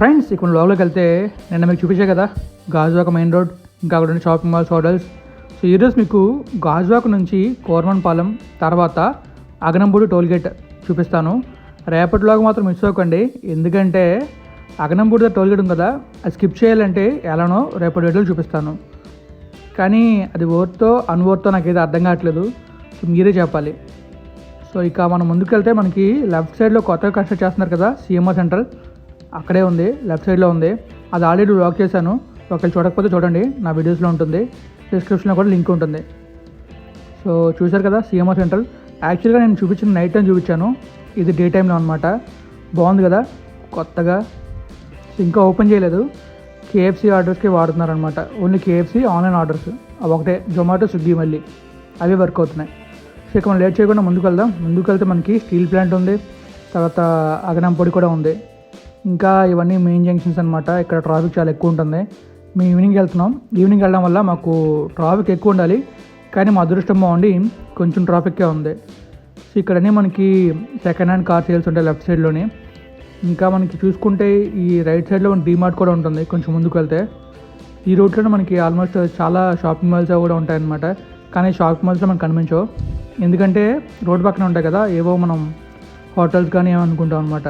Friends ఇక్కడ లోపలికి వెళ్తే నిన్న మీకు చూపించే కదా గాజువాక మెయిన్ రోడ్ ఇంకా అక్కడ ఉన్న షాపింగ్ మాల్స్ హోటల్స్ సో ఈరోజు మీకు గాజువాక నుంచి కోరమన్పాలెం తర్వాత అగనంబూడి టోల్గేట్ చూపిస్తాను. రేపటిలోగా మాత్రం మిస్ అవ్వకండి. ఎందుకంటే అగనంబూడిద టోల్గేట్ ఉంది కదా అది స్కిప్ చేయాలంటే ఎలానో రేపటి వీడియోలు చూపిస్తాను. కానీ అది ఓర్తో అన్వర్తో నాకైతే అర్థం కావట్లేదు. సో మీరే చెప్పాలి. సో ఇక మనం ముందుకు వెళ్తే మనకి లెఫ్ట్ సైడ్లో కొత్తగా కన్స్ట్రక్ట్ చేస్తున్నారు కదా సిఎంఆర్ సెంట్రల్ అక్కడే ఉంది లెఫ్ట్ సైడ్లో ఉంది. అది ఆల్రెడీ లాక్ చేశాను. ఒకవేళ చూడకపోతే చూడండి నా వీడియోస్లో ఉంటుంది. డిస్క్రిప్షన్లో కూడా లింక్ ఉంటుంది. సో చూశారు కదా సీఎంఆర్ సెంట్రల్ యాక్చువల్గా నేను చూపించిన నైట్ టైం చూపించాను. ఇది డే టైంలో అనమాట బాగుంది కదా? కొత్తగా. ఇంకా ఓపెన్ చేయలేదు. కేఎఫ్సీ ఆర్డర్స్కి వాడుతున్నారు అనమాట ఓన్లీ కేఎఫ్సీ ఆన్లైన్ ఆర్డర్స్ అవి ఒకటే. జొమాటో స్విగ్గీ మళ్ళీ. అవి వర్క్ అవుతున్నాయి. సో ఇక మనం లేట్ చేయకుండా ముందుకు వెళ్దాం. ముందుకు వెళ్తే మనకి స్టీల్ ప్లాంట్ ఉంది. తర్వాత అగనం పొడి కూడా ఉంది. ఇంకా ఇవన్నీ మెయిన్ జంక్షన్స్ అనమాట ఇక్కడ ట్రాఫిక్ చాలా ఎక్కువ ఉంటుంది. మేము ఈవినింగ్ వెళ్తున్నాం. ఈవినింగ్ వెళ్ళడం వల్ల మాకు ట్రాఫిక్ ఎక్కువ ఉండాలి. కానీ మా అదృష్టం బాగుండి కొంచెం ట్రాఫిక్కే ఉంది. సో ఇక్కడనే మనకి సెకండ్ హ్యాండ్ కార్ సేల్స్ ఉంటాయి లెఫ్ట్ సైడ్లోనే ఇంకా మనకి చూసుకుంటే ఈ రైట్ సైడ్లో మన డీమార్ట్ కూడా ఉంటుంది. కొంచెం ముందుకు వెళ్తే. ఈ రూట్లోనే మనకి ఆల్మోస్ట్ చాలా షాపింగ్ మాల్స్ కూడా ఉంటాయన్నమాట. కానీ షాపింగ్ మాల్స్లో మనకు కనిపించవు. ఎందుకంటే రోడ్ పక్కన ఉంటాయి కదా. ఏవో మనం హోటల్స్ కానీ ఏమనుకుంటాం అనమాట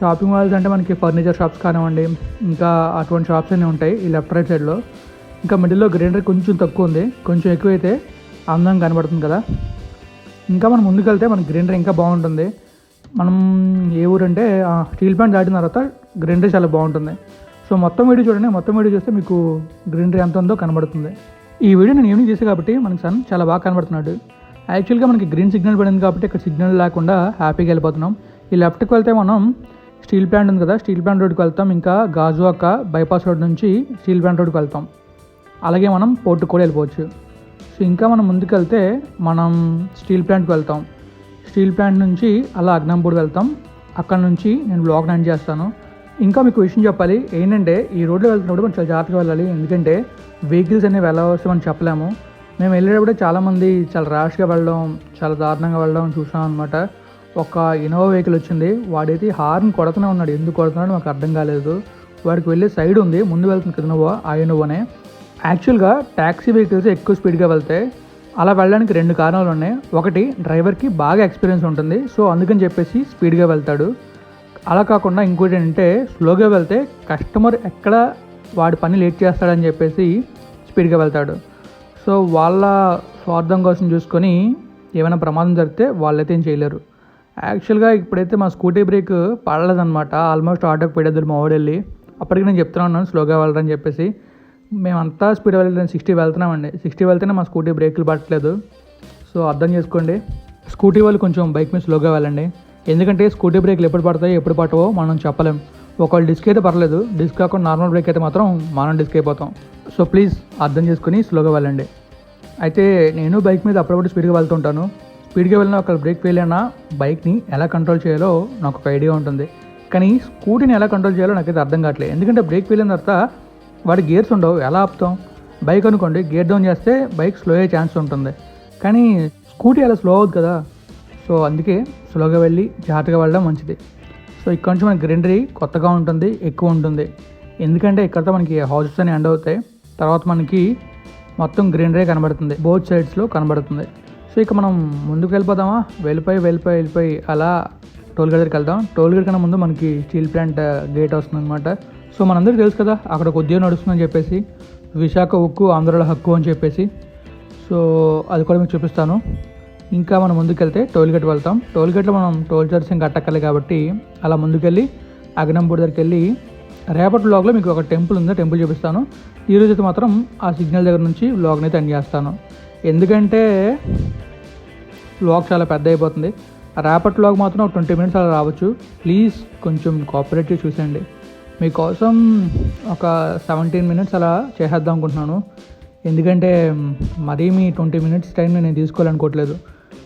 షాపింగ్ మాల్స్ అంటే మనకి ఫర్నిచర్ షాప్స్ కానివ్వండి ఇంకా అటువంటి షాప్స్ అన్నీ ఉంటాయి ఈ లెఫ్ట్ రైట్ సైడ్లో. ఇంకా మిడిల్లో గ్రీనరీ కొంచెం తక్కువ ఉంది కొంచెం ఎక్కువైతే అందంగా కనబడుతుంది కదా. ఇంకా మనం ముందుకెళ్తే మనకి గ్రీనరీ ఇంకా బాగుంటుంది. మనం ఏ ఊరంటే ఆ, స్టీల్ ప్లాంట్ దాటిన తర్వాత గ్రీనరీ చాలా బాగుంటుంది. సో మొత్తం వీడియో చూడండి మొత్తం వీడియో చూస్తే మీకు గ్రీనరీ ఎంత ఉందో కనబడుతుంది. ఈ వీడియో నేను ఈవినింగ్ చేసే కాబట్టి మనకి సన్ చాలా బాగా కనబడుతున్నాడు. యాక్చువల్గా మనకి గ్రీన్ సిగ్నల్ పడింది కాబట్టి ఇక్కడ సిగ్నల్ లేకుండా హ్యాపీగా వెళ్ళిపోతున్నాం. ఈ లెఫ్ట్కి వెళ్తే మనం స్టీల్ ప్లాంట్ ఉంది కదా స్టీల్ ప్లాంట్ రోడ్కి వెళ్తాం. ఇంకా గాజువాక బైపాస్ రోడ్ నుంచి స్టీల్ ప్లాంట్ రోడ్కి వెళ్తాం. అలాగే మనం పోర్టు కూడా వెళ్ళిపోవచ్చు. సో ఇంకా మనం ముందుకెళ్తే మనం స్టీల్ ప్లాంట్కి వెళ్తాం. స్టీల్ ప్లాంట్ నుంచి అలా అగ్నంపూర్ వెళ్తాం. అక్కడ నుంచి నేను బ్లాగ్ ఎండ్ చేస్తాను. ఇంకా మీకు విషయం చెప్పాలి ఏంటంటే ఈ రోడ్లో వెళ్తున్నప్పుడు మనం చాలా జాగ్రత్తగా వెళ్ళాలి. ఎందుకంటే వెహికల్స్ అనేవి వెళ్ళవచ్చు అని మనం చెప్పలేము. మేము వెళ్ళేటప్పుడు చాలామంది చాలా ర్యాష్గా వెళ్ళడం చాలా దారుణంగా వెళ్ళడం చూసాం అనమాట ఒక ఇన్నోవా వెహికల్ వచ్చింది. వాడైతే హార్న్ కొడుతూనే ఉన్నాడు. ఎందుకు కొడుతున్నాడు మాకు అర్థం కాలేదు. వాడికి వెళ్ళే సైడ్ ఉంది. ముందు వెళ్తుంది కదా ఇన్నోవా ఆ ఇన్నోవానే యాక్చువల్గా ట్యాక్సీ వెహికల్స్ ఎక్కువ స్పీడ్గా వెళ్తాయి. అలా వెళ్ళడానికి రెండు కారణాలు ఉన్నాయి. ఒకటి డ్రైవర్కి బాగా ఎక్స్పీరియన్స్ ఉంటుంది. సో అందుకని చెప్పేసి స్పీడ్గా వెళ్తాడు. అలా కాకుండా ఇంకోటి ఏంటంటే స్లోగా వెళ్తే కస్టమర్ ఎక్కడ వాడి పని లేట్ చేస్తాడని చెప్పేసి స్పీడ్గా వెళ్తాడు. సో వాళ్ళ స్వార్థం కోసం చూసుకొని ఏమైనా ప్రమాదం జరిగితే వాళ్ళైతే ఏం చేయలేరు. యాక్చువల్గా ఇప్పుడైతే మా స్కూటీ బ్రేక్ పడలేదనమాట ఆల్మోస్ట్ ఆటోకి పెట్టేద్దరు మా వాడు వెళ్ళి అప్పటికి నేను చెప్తున్నా ఉన్నాను స్లోగా వెళ్ళరని చెప్పేసి. మేమంతా స్పీడ్ వెళ్ళడం సిక్స్టీ వెళ్తున్నామండి. సిక్స్టీ వెళ్తేనే మా స్కూటీ బ్రేకులు పట్టలేదు. సో అర్థం చేసుకోండి. స్కూటీ వాళ్ళు కొంచెం బైక్ మీద స్లోగా వెళ్ళండి. ఎందుకంటే స్కూటీ బ్రేక్లు ఎప్పుడు పడతాయో ఎప్పుడు పట్టవో మనం చెప్పలేం. ఒకవేళ డిస్క్ అయితే పర్లేదు. డిస్క్ కాకుండా నార్మల్ బ్రేక్ అయితే మాత్రం మనం డిస్క్ అయిపోతాం. సో ప్లీజ్ అర్థం చేసుకుని స్లోగా వెళ్ళండి. అయితే నేను బైక్ మీద అప్పుడప్పుడు స్పీడ్గా వెళ్తుంటాను. స్పీడ్గా వెళ్ళిన ఒక బ్రేక్ ఫెయిల్ అయినా బైక్ని ఎలా కంట్రోల్ చేయాలో నాకు ఒక ఐడియా ఉంటుంది. కానీ స్కూటీని ఎలా కంట్రోల్ చేయాలో నాకైతే అర్థం కావట్లేదు. ఎందుకంటే బ్రేక్ ఫెయిల్ అయిన తర్వాత వాడి గేర్స్ ఉండవు ఎలా ఆపుతాం? బైక్ అనుకోండి గేర్ డౌన్ చేస్తే బైక్ స్లో అయ్యే ఛాన్స్ ఉంటుంది. కానీ స్కూటీ అలా స్లో అవుతుంది కదా. సో అందుకే స్లోగా వెళ్ళి జాగ్రత్తగా వెళ్ళడం మంచిది. సో ఇక్కడ నుంచి మనకి గ్రీనరీ కొత్తగా ఉంటుంది ఎక్కువ ఉంటుంది. ఎందుకంటే ఇక్కడతో మనకి హౌసెస్ అని ఎండ్ అవుతాయి. తర్వాత మనకి మొత్తం గ్రీనరీ కనబడుతుంది బోత్ సైడ్స్లో కనబడుతుంది. సో ఇక మనం ముందుకు వెళ్ళిపోదామా వెళ్ళిపోయి వెళ్ళిపోయి వెళ్ళిపోయి అలా టోల్ గేట్ దగ్గరికి వెళ్దాం. టోల్ గేట్ కన్నా ముందు మనకి స్టీల్ ప్లాంట్ గేట్ వస్తుంది అనమాట సో మనందరికీ తెలుసు కదా అక్కడ ఒక ఉద్యోగం నడుస్తుందని చెప్పేసి విశాఖ ఉక్కు ఆంధ్రాల హక్కు అని చెప్పేసి. సో అది కూడా మీకు చూపిస్తాను. ఇంకా మనం ముందుకెళ్తే టోల్ గేట్ వెళ్తాం. టోల్ గేట్లో మనం టోల్ చార్జెస్ ఇంకా కట్టక్కర్లేదు కాబట్టి అలా ముందుకెళ్ళి అగ్నంపూడి దగ్గరికి వెళ్ళి రేపటి వ్లాగ్లో మీకు ఒక టెంపుల్ ఉంది టెంపుల్ చూపిస్తాను. ఈరోజు అయితే మాత్రం ఆ సిగ్నల్ దగ్గర నుంచి వ్లాగ్ని అయితే ఎండ్ చేస్తాను. ఎందుకంటే వ్లాగ్ చాలా పెద్ద అయిపోతుంది రేపటి వ్లాగ్ మాత్రం ఒక ట్వంటీ మినిట్స్ అలా రావచ్చు. ప్లీజ్ కొంచెం కోఆపరేటివ్ చూసేయండి. మీకోసం ఒక సెవెంటీన్ మినిట్స్ అలా చేసేద్దాం అనుకుంటున్నాను. ఎందుకంటే మరీ మీ ట్వంటీ మినిట్స్ టైం నేను తీసుకోవాలనుకోవట్లేదు.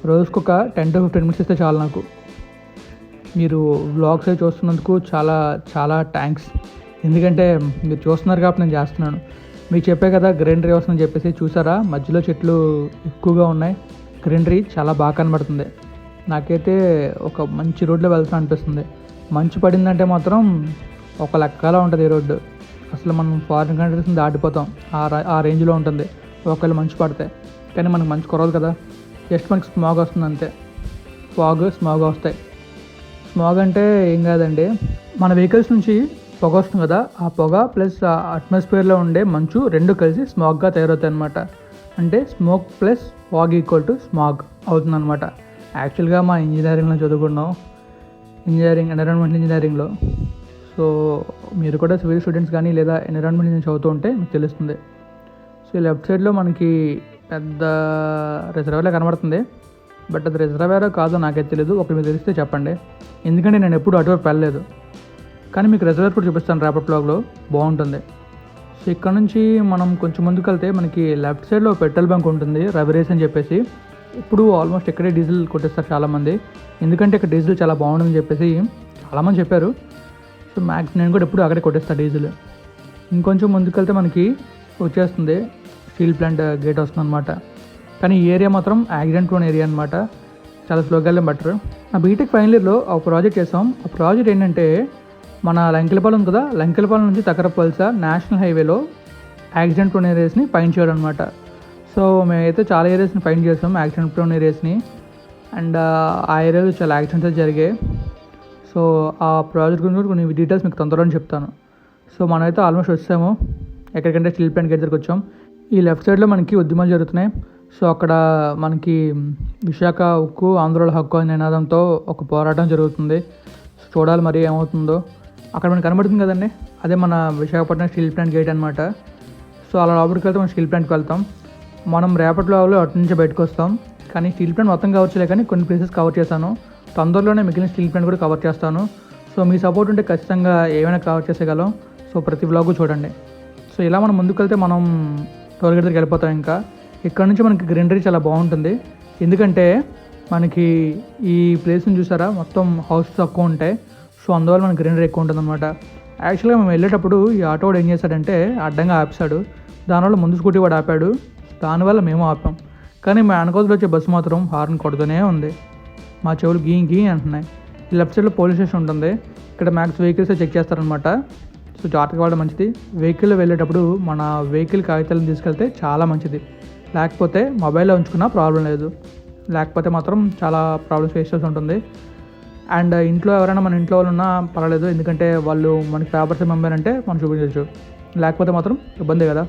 రోజుకొక టెన్ టు ఫిఫ్టీన్ మినిట్స్ ఇస్తే చాలు నాకు. మీరు వ్లాగ్స్ అవి చూస్తున్నందుకు చాలా చాలా థ్యాంక్స్ ఎందుకంటే మీరు చూస్తున్నారు కాబట్టి నేను చేస్తున్నాను. మీకు చెప్పే కదా గ్రీనరీ వస్తుందని చెప్పేసి చూసారా? మధ్యలో చెట్లు ఎక్కువగా ఉన్నాయి. గ్రీనరీ చాలా బాగా కనబడుతుంది. నాకైతే ఒక మంచి రోడ్లో వెళ్తా అనిపిస్తుంది. మంచు పడిందంటే మాత్రం ఒక లెక్కలా ఉంటుంది ఈ రోడ్డు. అసలు మనం ఫారిన్ కంట్రీస్ని దాటిపోతాం. ఆ ఆ రేంజ్లో ఉంటుంది. ఒకవేళ మంచు పడితే. కానీ మనకు మంచు కురవదు కదా. జస్ట్ మనకి స్మాగ్ వస్తుంది అంతే. ఫాగ్ స్మాగ్ వస్తాయి. స్మాగ్ అంటే ఏం కాదండి. మన వెహికల్స్ నుంచి పొగ వస్తుంది కదా. ఆ పొగ ప్లస్ ఆ అట్మాస్ఫియర్లో ఉండే మంచు రెండు కలిసి స్మాగ్గా తయారవుతాయి అనమాట అంటే smoke plus fog equal to smog అవుతుంది అనమాట యాక్చువల్గా మా ఇంజనీరింగ్లో చదువుకున్నాం. ఇంజనీరింగ్ ఎన్విరాన్మెంటల్ ఇంజనీరింగ్లో సో మీరు కూడా సివిల్ స్టూడెంట్స్ కానీ లేదా ఎన్విరాన్మెంట్ ఇంజనీరింగ్ చదువుతూ ఉంటే మీకు తెలుస్తుంది. సో ఈ లెఫ్ట్ సైడ్లో మనకి పెద్ద రిజర్వేలా కనబడుతుంది. బట్ అది రిజర్వేరో కాదో నాకైతే తెలియదు ఒకటి మీకు తెలిస్తే చెప్పండి. ఎందుకంటే నేను ఎప్పుడు అటువైపు వెళ్ళలేదు. కానీ మీకు రిజర్వేర్ కూడా చూపిస్తాను రేపటి బ్లాగ్లో బాగుంటుంది. సో ఇక్కడ నుంచి మనం కొంచెం ముందుకు వెళ్తే మనకి లెఫ్ట్ సైడ్లో పెట్రోల్ బంక్ ఉంటుంది రవిరేస్ అని చెప్పేసి. ఇప్పుడు ఆల్మోస్ట్ ఇక్కడే డీజిల్ కొట్టేస్తారు చాలామంది. ఎందుకంటే ఇక్కడ డీజిల్ చాలా బాగుంటుందని చెప్పేసి చాలామంది చెప్పారు. సో మ్యాక్స్ నేను కూడా ఎప్పుడు అక్కడే కొట్టేస్తాను డీజిల్. ఇంకొంచెం ముందుకెళ్తే మనకి వచ్చేస్తుంది స్టీల్ ప్లాంట్ గేట్ వస్తుంది అనమాట కానీ ఈ ఏరియా మాత్రం యాక్సిడెంట్ ఉన్న ఏరియా అనమాట చాలా స్లోగా వెళ్ళడం బెటర్. నా బీటెక్ ఫైనల్ ఇయర్లో ఒక ప్రాజెక్ట్ చేసాం. ఆ ప్రాజెక్ట్ ఏంటంటే మన లంకెలపాలెం కదా? లంకెలపాలెం నుంచి తకరపల్స నేషనల్ హైవేలో యాక్సిడెంట్ ప్రోన్ ఏరియాస్ని ఫైన్ చేయడం అనమాట సో మేమైతే చాలా ఏరియాస్ని ఫైన్ చేసాం యాక్సిడెంట్ ప్రోన్ ఏరియాస్ని. అండ్ ఆ ఏరియాలో చాలా యాక్సిడెంట్స్ జరిగాయి. సో ఆ ప్రాజెక్ట్ గురించి కూడా కొన్ని డీటెయిల్స్ మీకు తొందరగా చెప్తాను. సో మనమైతే ఆల్మోస్ట్ వచ్చాము. ఎక్కడికంటే స్టీల్ ప్లాంట్ గేట్ దగ్గరికి వచ్చాం. ఈ లెఫ్ట్ సైడ్లో మనకి ఉద్యమాలు జరుగుతున్నాయి. సో అక్కడ మనకి విశాఖ ఉక్కు ఆంధ్రుల హక్కు అనే నినాదంతో ఒక పోరాటం జరుగుతుంది. చూడాలి మరి ఏమవుతుందో. అక్కడ మనకి కనబడుతుంది కదండి. అదే మన విశాఖపట్నం స్టీల్ ప్లాంట్ గేట్ అనమాట సో అలా లోపలికి వెళ్తే మనం స్టీల్ ప్లాంట్కి వెళ్తాం. మనం రేపటి లోపల అటు నుంచి బయటకు వస్తాం. కానీ స్టీల్ ప్లాంట్ మొత్తం కవర్ చేయలే కానీ కొన్ని ప్లేసెస్ కవర్ చేశాను. తొందరలోనే మిగిలిన స్టీల్ ప్లాంట్ కూడా కవర్ చేస్తాను. సో మీ సపోర్ట్ ఉంటే ఖచ్చితంగా ఏమైనా కవర్ చేసేయగలం. సో ప్రతి బ్లాగు చూడండి. సో ఇలా మనం ముందుకు వెళ్తే మనం టోల్ గేట్ దగ్గరికి వెళ్ళిపోతాం ఇంకా. ఇక్కడ నుంచి మనకి గ్రీనరీ చాలా బాగుంటుంది. ఎందుకంటే మనకి ఈ ప్లేస్ని చూసారా? మొత్తం హౌస్ తక్కువ ఉంటాయి. సో అందువల్ల మనకి గ్రీనరీ ఎక్కువ ఉంటుంది అనమాట యాక్చువల్గా మేము వెళ్ళేటప్పుడు ఈ ఆటో ఏం చేశాడంటే అడ్డంగా ఆపేశాడు. దానివల్ల ముందు స్కూటీ వాడు ఆపాడు. దానివల్ల మేము ఆపాం. కానీ మా వెనకోజులు వచ్చే బస్సు మాత్రం హార్న్ కొడుతూనే ఉంది. మా చెవులు గీ గీ అంటున్నాయి. లెఫ్ట్ సైడ్లో పోలీస్ స్టేషన్ ఉంటుంది. ఇక్కడ మ్యాక్స్ వెహికల్స్ చెక్ చేస్తారనమాట సో జాగ్రత్తగా వాడడం మంచిది. వెహికల్లో వెళ్ళేటప్పుడు మన వెహికల్ కాగితాలను తీసుకెళ్తే చాలా మంచిది. లేకపోతే మొబైల్లో ఉంచుకున్నా ప్రాబ్లం లేదు. లేకపోతే మాత్రం చాలా ప్రాబ్లమ్స్ ఫేస్ చేసి ఉంటుంది అండ్ ఇంట్లో ఎవరైనా మన ఇంట్లో వాళ్ళు ఉన్నా పర్వాలేదు ఎందుకంటే వాళ్ళు మనకి పేపర్స్ పంపారంటే మనం చూపించవచ్చు లేకపోతే మాత్రం ఇబ్బంది కదా.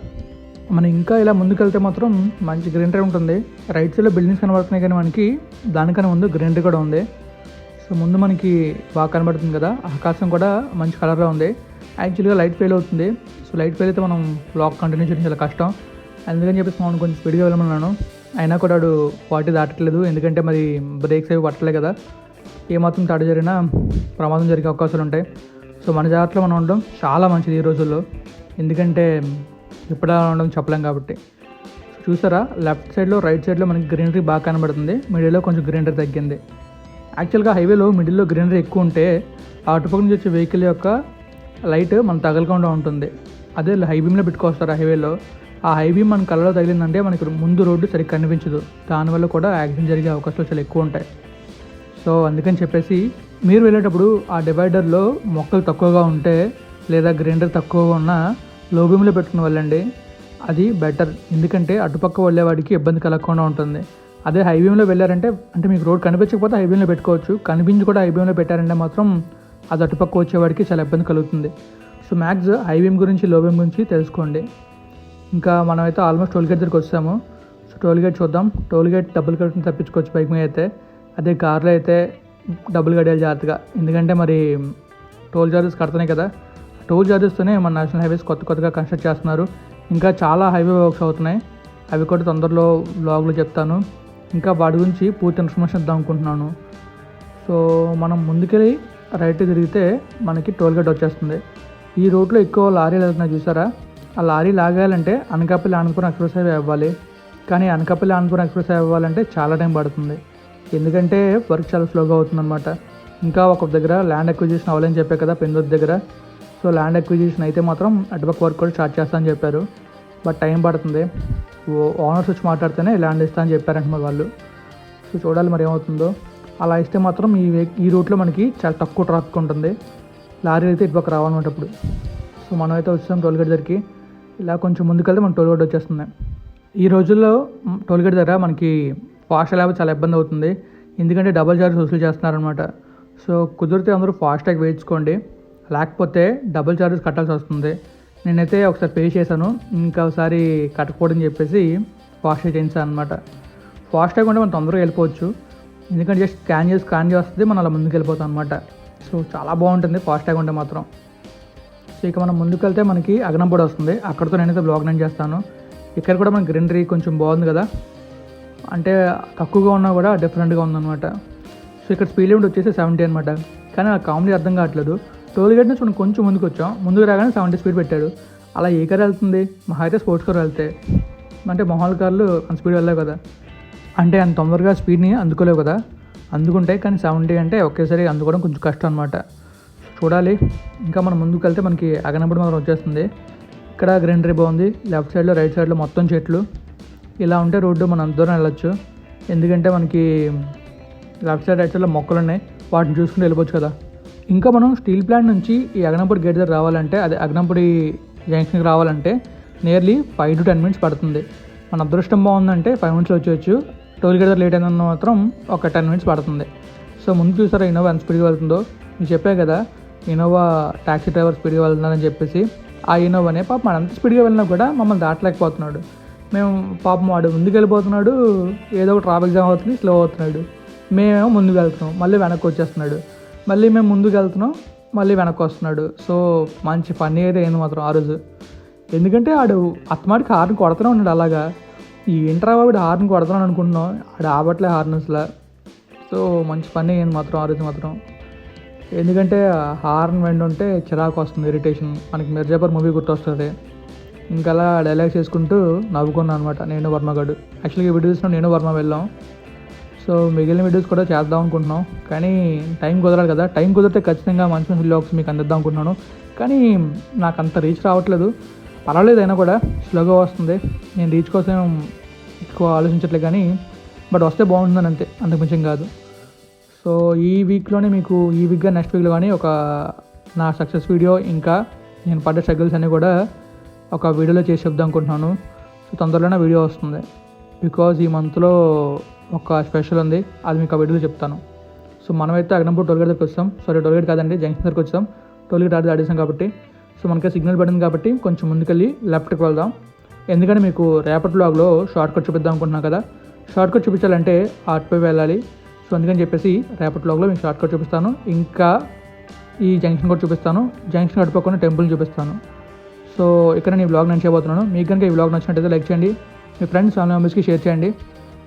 మనం ఇంకా ఇలా ముందుకెళ్తే మాత్రం మంచి గ్రీనరీ ఉంటుంది. రైట్ సైడ్లో బిల్డింగ్స్ కనబడుతున్నాయి కానీ మనకి దానికన్నా ముందు గ్రీనరీ కూడా ఉంది. సో ముందు మనకి బాగా కనబడుతుంది కదా. ఆకాశం కూడా మంచి కలర్లో ఉంది. యాక్చువల్గా లైట్ ఫెయిల్ అవుతుంది. సో లైట్ ఫెయిల్ అయితే మనం బ్లాక్ కంటిన్యూ చేయడం చాలా కష్టం. అందుకని చెప్పేసి మనం కొంచెం స్పీడ్గా వెళ్ళమన్నాను. అయినా కూడా వాడు వాటి దాటట్లేదు. ఎందుకంటే మరి బ్రేక్స్ అవి పట్టలే కదా. ఏమాత్రం తడ జరిగినా ప్రమాదం జరిగే అవకాశాలు ఉంటాయి. సో మన జాగ్రత్తలో మనం ఉండడం చాలా మంచిది ఈ రోజుల్లో. ఎందుకంటే ఎప్పుడు ఉండడం చెప్పలేం కాబట్టి. చూసారా? లెఫ్ట్ సైడ్లో రైట్ సైడ్లో మనకి గ్రీనరీ బాగా కనబడుతుంది. మిడిల్లో కొంచెం గ్రీనరీ తగ్గింది. యాక్చువల్గా హైవేలో మిడిల్లో గ్రీనరీ ఎక్కువ ఉంటే అటుపక్క నుంచి వచ్చే వెహికల్ యొక్క లైట్ మనం తగలకుండా ఉంటుంది. అదే హై బీమ్లో పెట్టుకొస్తారు ఆ హైవేలో. ఆ హై బీమ్ మన కళ్ళలో తగిలిందంటే మనకి ముందు రోడ్డు సరిగ్గా కనిపించదు. దానివల్ల కూడా యాక్సిడెంట్ జరిగే అవకాశాలు చాలా ఎక్కువ ఉంటాయి. సో అందుకని చెప్పేసి మీరు వెళ్ళేటప్పుడు ఆ డివైడర్లో మొక్కలు తక్కువగా ఉంటే లేదా గ్రైండర్ తక్కువగా ఉన్న లో బీమ్లో పెట్టుకుని వెళ్ళండి. అది బెటర్. ఎందుకంటే అటుపక్క వెళ్ళేవాడికి ఇబ్బంది కలగకుండా ఉంటుంది. అదే హైవేలో వెళ్ళారంటే అంటే మీకు రోడ్ కనిపించకపోతే హైవేలో పెట్టుకోవచ్చు. కనిపించి కూడా హైవేలో పెట్టారంటే మాత్రం అది అటుపక్క వచ్చేవాడికి చాలా ఇబ్బంది కలుగుతుంది. సో మ్యాక్స్ హైవేమ్ గురించి లో బీమ్ గురించి తెలుసుకోండి. ఇంకా మనమైతే ఆల్మోస్ట్ టోల్ గేట్ దగ్గరికి వచ్చాము. సో టోల్గేట్ చూద్దాం. టోల్గేట్ డబ్బులు కట్టుకుని తప్పించుకోవచ్చు బైక్ మీద అయితే. అదే కార్లో అయితే డబ్బులు కట్టేయాలి జాగ్రత్తగా. ఎందుకంటే మరి టోల్ చార్జెస్ కడుతున్నాయి కదా. టోల్ చార్జెస్తోనే మన నేషనల్ హైవేస్ కొత్త కొత్తగా కన్స్ట్రక్ట్ చేస్తున్నారు. ఇంకా చాలా హైవే వర్క్స్ అవుతున్నాయి. అవి కూడా తొందరలో బ్లాగ్లో చెప్తాను. ఇంకా వాటి గురించి పూర్తి ఇన్ఫర్మేషన్ ఇద్దాం అనుకుంటున్నాను. సో మనం ముందుకెళ్ళి రైట్ తిరిగితే మనకి టోల్ గేట్ వచ్చేస్తుంది. ఈ రోడ్లో ఎక్కువ లారీలు వెళ్తున్నాయి చూసారా? ఆ లారీ లాగాలంటే అనకాపల్లి ఆనందపురం ఎక్స్ప్రెస్ హైవే అవ్వాలి. కానీ అనకాపల్లి ఆనందపురం ఎక్స్ప్రెస్ హైవే అవ్వాలంటే చాలా టైం పడుతుంది. ఎందుకంటే వర్క్ చాలా స్లోగా అవుతుందన్నమాట. ఇంకా ఒక దగ్గర ల్యాండ్ అక్విజిషన్ అవ్వాలని చెప్పే కదా పెందొద్దు దగ్గర. సో ల్యాండ్ అక్విజిషన్ అయితే మాత్రం అటుపక్క వర్క్ కూడా స్టార్ట్ చేస్తా అని చెప్పారు. బట్ టైం పడుతుంది. ఓనర్స్ వచ్చి మాట్లాడితేనే ల్యాండ్ ఇస్తా అని చెప్పారంట మరి వాళ్ళు. సో చూడాలి మరి ఏమవుతుందో. అలా ఇస్తే మాత్రం ఈ ఈ రూట్లో మనకి చాలా తక్కువ ట్రాఫిక్ ఉంటుంది. లారీ అయితే ఇటుపక్క రావాలన్నమాట ఇప్పుడు సో మనం అయితే వచ్చాం టోల్గేట్ దగ్గరికి. ఇలా కొంచెం ముందుకెళ్తే మన టోల్గేట్ వచ్చేస్తుంది. ఈ రోజుల్లో టోల్గేట్ దగ్గర మనకి ఫాస్ట్ ల్యాబ్ చాలా ఇబ్బంది అవుతుంది. ఎందుకంటే డబల్ ఛార్జ్ వసూలు చేస్తున్నారనమాట సో కుదిరితే అందరూ ఫాస్టాగ్ వేయించుకోండి. లేకపోతే డబుల్ చార్జెస్ కట్టాల్సి వస్తుంది. నేనైతే ఒకసారి పే చేశాను. ఇంకా ఒకసారి కట్టకూడదని చెప్పేసి ఫాస్టాగ్ చేయించాను అనమాట ఫాస్టాగ్ ఉంటే మనం తొందరగా వెళ్ళిపోవచ్చు. ఎందుకంటే జస్ట్ స్కాన్ చేసి స్కాన్ చేస్తుంది మనం అలా ముందుకు వెళ్ళిపోతాం అనమాట సో చాలా బాగుంటుంది ఫాస్టాగ్ ఉంటే మాత్రం. సో ఇక మనం ముందుకు వెళ్తే మనకి అగనంపూడి వస్తుంది. అక్కడితో నేనైతే బ్లాగ్ నేను చేస్తాను. ఇక్కడ కూడా మన గ్రీనరీ కొంచెం బాగుంది కదా. అంటే తక్కువగా ఉన్నా కూడా డిఫరెంట్గా ఉందన్నమాట. సో ఇక్కడ స్పీడ్ లిమిట్ వచ్చేసి సెవెంటీ అనమాట కానీ ఆ కామెడీ అర్థం కావట్లేదు. టోల్ గేట్ నుంచి మనం కొంచెం ముందుకు వచ్చాం. ముందుకు రాగానే సెవెంటీ స్పీడ్ పెట్టాడు. అలా ఏ కార్ వెళ్తుంది? మహా అయితే స్పోర్ట్స్ కార్ వెళ్తే. అంటే మొహాల్ కార్లు అంత స్పీడ్ వెళ్ళలేవు కదా. అంటే అంత తొందరగా స్పీడ్ని అందుకోలేవు కదా. అందుకుంటాయి కానీ సెవెంటీ అంటే ఒకేసారి అందుకోవడం కొంచెం కష్టం అనమాట చూడాలి. ఇంకా మనం ముందుకు వెళ్తే మనకి అగనప్పుడు మనం వచ్చేస్తుంది. ఇక్కడ గ్రీనరీ బాగుంది. లెఫ్ట్ సైడ్లో రైట్ సైడ్లో మొత్తం చెట్లు. ఇలా ఉంటే రోడ్డు మనం అంత దూరం వెళ్ళొచ్చు. ఎందుకంటే మనకి లెఫ్ట్ సైడ్ రైట్ సైడ్లో మొక్కలు ఉన్నాయి వాటిని చూసుకుని వెళ్ళిపోవచ్చు కదా. ఇంకా మనం స్టీల్ ప్లాంట్ నుంచి ఈ అగనంపూడి గేట్ దగ్గర రావాలంటే అదే అగనంపూడి జంక్షన్కి రావాలంటే nearly five to ten minutes పడుతుంది. మన అదృష్టం బాగుందంటే ఫైవ్ మినిట్స్లో వచ్చేయచ్చు. టోల్ గేట్ దగ్గర లేట్ అయిన మాత్రం ఒక టెన్ మినిట్స్ పడుతుంది. సో ముందు చూసారా ఇన్నోవా ఎంత స్పీడ్గా వెళ్తుందో? నేను చెప్పే కదా ఇన్నోవా ట్యాక్సీ డ్రైవర్ స్పీడ్గా వెళ్తున్నారని చెప్పేసి. ఆ ఇన్నోవానే పాప మనం ఎంత స్పీడ్గా వెళ్ళినా కూడా మమ్మల్ని దాటలేకపోతున్నాడు. మేము పాపం వాడు ముందుకు వెళ్ళిపోతున్నాడు ఏదో ఒక ట్రాఫిక్ జామ్ అవుతుంది స్లో అవుతున్నాడు. మేమేమో ముందుకు వెళ్తున్నాం మళ్ళీ వెనక్కి వచ్చేస్తున్నాడు. మళ్ళీ మేము ముందుకు వెళ్తున్నాం మళ్ళీ వెనక్కి వస్తున్నాడు. సో మంచి ఫన్నీ అయితే అయింది మాత్రం ఆ రోజు. ఎందుకంటే ఆడు అత్తమాడికి హార్న్ కొడుతూనే ఉన్నాడు అలాగా. ఈ ఇంటర్ వాడు హార్న్ కొడతాను అనుకుంటున్నాం ఆడు ఆపట్లే హార్న్ అసలు. సో మంచి పని అయింది మాత్రం ఆ రోజు మాత్రం. ఎందుకంటే హార్న్ వెండుంటే ఉంటే చిరాకు వస్తుంది ఇరిటేషన్ మనకి మిర్జాపూర్ మూవీ గుర్తొస్తుంది ఇంకా అలా డైలాగ్స్ చేసుకుంటూ నవ్వుకున్నాను అనమాట నేను వర్మగాడు. యాక్చువల్గా వీడియో చూసిన నేను వర్మ వెళ్ళాం. సో మిగిలిన వీడియోస్ కూడా చేద్దాం అనుకుంటున్నాం. కానీ టైం కుదరాలి కదా. టైం కుదిరితే ఖచ్చితంగా మంచి మంచి వ్లాగ్స్ మీకు అందిద్దాం అనుకుంటున్నాను. కానీ నాకు అంత రీచ్ రావట్లేదు. పర్వాలేదు అయినా కూడా స్లోగా వస్తుంది. నేను రీచ్ కోసం ఎక్కువ ఆలోచించట్లేదు కానీ బట్ వస్తే బాగుంటుందని అంతే. అంతకుమించం కాదు. సో ఈ వీక్లోనే మీకు ఈ వీక్గా నెక్స్ట్ వీక్లో కానీ ఒక నా సక్సెస్ వీడియో ఇంకా నేను పడ్డ స్ట్రగుల్స్ అన్నీ కూడా ఒక వీడియోలో చేసి చెప్దాం అనుకుంటున్నాను. సో తొందరలోనే వీడియో వస్తుంది. బికాజ్ ఈ మంత్లో ఒక స్పెషల్ ఉంది. అది మీకు ఆ వీడియోలో చెప్తాను. సో మనమైతే అగ్నంపూర్ టోల్గేట్ దగ్గరికి వస్తాం సారీ టోల్గేట్ కాదండి జంక్షన్ దగ్గరికి వచ్చాం. టోల్గేట్ ఆడి ఆడేసాం కాబట్టి. సో మనకి సిగ్నల్ పడింది కాబట్టి కొంచెం ముందుకెళ్ళి లెఫ్ట్కి వెళ్దాం. ఎందుకంటే మీకు రేపటి బ్లాగ్లో షార్ట్ కట్ చూపిద్దాం అనుకుంటున్నాను కదా. షార్ట్ కట్ చూపించాలంటే అటుపై వెళ్ళాలి. సో అందుకని చెప్పేసి రేపటి బ్లాగ్లో మీకు షార్ట్ కట్ చూపిస్తాను. ఇంకా ఈ జంక్షన్ కూడా చూపిస్తాను. జంక్షన్ అటుపక్కన టెంపుల్ చూపిస్తాను. సో ఇక్కడ నేను ఈ బ్లాగ్ నేను చేయబోతున్నాను. మీకు కనుక ఈ బ్లాగ్ నచ్చినట్టయితే లైక్ చేయండి. మీ ఫ్రెండ్స్ ఫ్యామిలీ మెంబర్స్కి షేర్ చేయండి.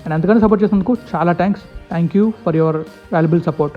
అండ్ ఎంతగానో సపోర్ట్ చేసినందుకు చాలా thanks thank you for your valuable support